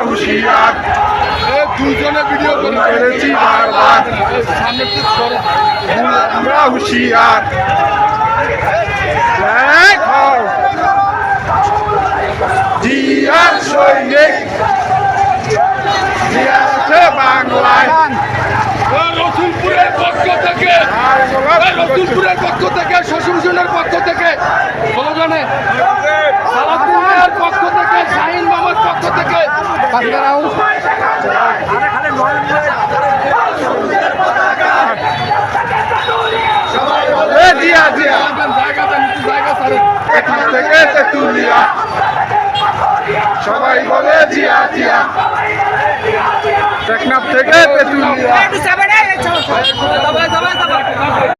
হুঁশিয়ার দুজনে ভিডিও। আমরা হুঁশিয়ার সৈনিক আছে বাংলায়। রসুলপুরের পক্ষ থেকে রসুলপুরের পক্ষ থেকে শশীভূষণের পক্ষ থেকে পক্ষ থেকে শাহিন মামার পক্ষ থেকে জিয়া জিয়া। জায়গা থেকে তেতুলিয়া সবাই বলে জিয়া জিয়া। টেকনাফ থেকে তেতুলিয়া